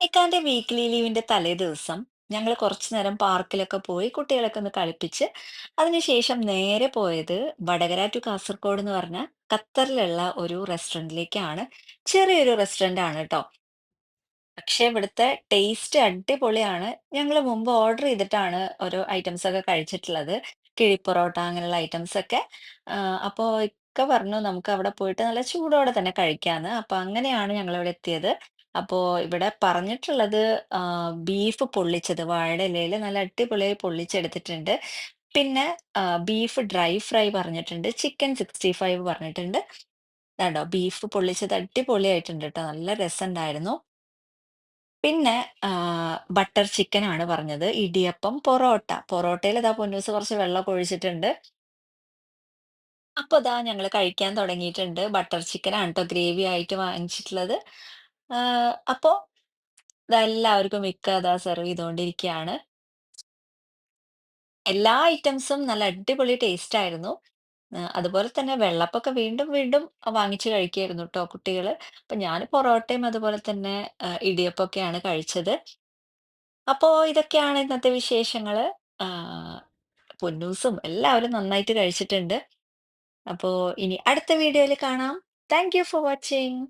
ഇക്കാന്റെ വീക്ക്ലി ലീവിന്റെ തലേ ദിവസം ഞങ്ങൾ കുറച്ചു നേരം പാർക്കിലൊക്കെ പോയി കുട്ടികളൊക്കെ ഒന്ന് കളിപ്പിച്ച് അതിനുശേഷം നേരെ പോയത് വടകര ടു കാസർഗോഡ് എന്ന് പറഞ്ഞ ഖത്തറിലുള്ള ഒരു റെസ്റ്റോറന്റിലേക്കാണ് ചെറിയൊരു റെസ്റ്റോറന്റ് ആണ് കേട്ടോ പക്ഷേ ഇവിടുത്തെ ടേസ്റ്റ് അടിപൊളിയാണ്. ഞങ്ങൾ മുമ്പ് ഓർഡർ ചെയ്തിട്ടാണ് ഓരോ ഐറ്റംസ് ഒക്കെ കഴിച്ചിട്ടുള്ളത്. കിഴിപ്പൊറോട്ട അങ്ങനെയുള്ള ഐറ്റംസ് ഒക്കെ. അപ്പോൾ ഇക്ക പറഞ്ഞു നമുക്ക് അവിടെ പോയിട്ട് നല്ല ചൂടോടെ തന്നെ കഴിക്കാന്ന്. അപ്പൊ അങ്ങനെയാണ് ഞങ്ങളിവിടെ എത്തിയത്. അപ്പോ ഇവിടെ പറഞ്ഞിട്ടുള്ളത് ബീഫ് പൊള്ളിച്ചത് വാഴയുടെ ഇലയിൽ നല്ല അടിപൊളിയായി പൊള്ളിച്ചെടുത്തിട്ടുണ്ട്. പിന്നെ ബീഫ് ഡ്രൈ ഫ്രൈ പറഞ്ഞിട്ടുണ്ട്. ചിക്കൻ 65 പറഞ്ഞിട്ടുണ്ട്. കണ്ടോ ബീഫ് പൊള്ളിച്ചത് അടിപൊളിയായിട്ടുണ്ട് ട്ടോ. നല്ല രസണ്ടായിരുന്നു. പിന്നെ ബട്ടർ ചിക്കൻ ആണ് പറഞ്ഞത്. ഇടിയപ്പം, പൊറോട്ട. പൊറോട്ടയിൽ ഇതാ പൊന്നൂസ് കുറച്ച് വെള്ളമൊക്കെ ഒഴിച്ചിട്ടുണ്ട്. അപ്പൊ ദാ ഞങ്ങൾ കഴിക്കാൻ തുടങ്ങിയിട്ടുണ്ട്. ബട്ടർ ചിക്കൻ ട്ടോ ഗ്രേവി ആയിട്ട് വാങ്ങിച്ചിട്ടുള്ളത്. അപ്പൊ എല്ലാവർക്കും ഇക്ക ദാ സെർവ് ചെയ്തുകൊണ്ടിരിക്കുകയാണ്. എല്ലാ ഐറ്റംസും നല്ല അടിപൊളി ടേസ്റ്റ് ആയിരുന്നു. അതുപോലെ തന്നെ വെള്ളപ്പൊക്കെ വീണ്ടും വീണ്ടും വാങ്ങിച്ച് കഴിക്കായിരുന്നു ട്ടോ കുട്ടികൾ അപ്പൊ ഞാൻ പൊറോട്ടയും അതുപോലെ തന്നെ ഇടിയപ്പൊക്കെയാണ് കഴിച്ചത്. അപ്പോ ഇതൊക്കെയാണ് ഇന്നത്തെ വിശേഷങ്ങൾ. പൊന്നൂസും എല്ലാവരും നന്നായിട്ട് കഴിച്ചിട്ടുണ്ട്. അപ്പോ ഇനി അടുത്ത വീഡിയോയിൽ കാണാം. Thank you for watching.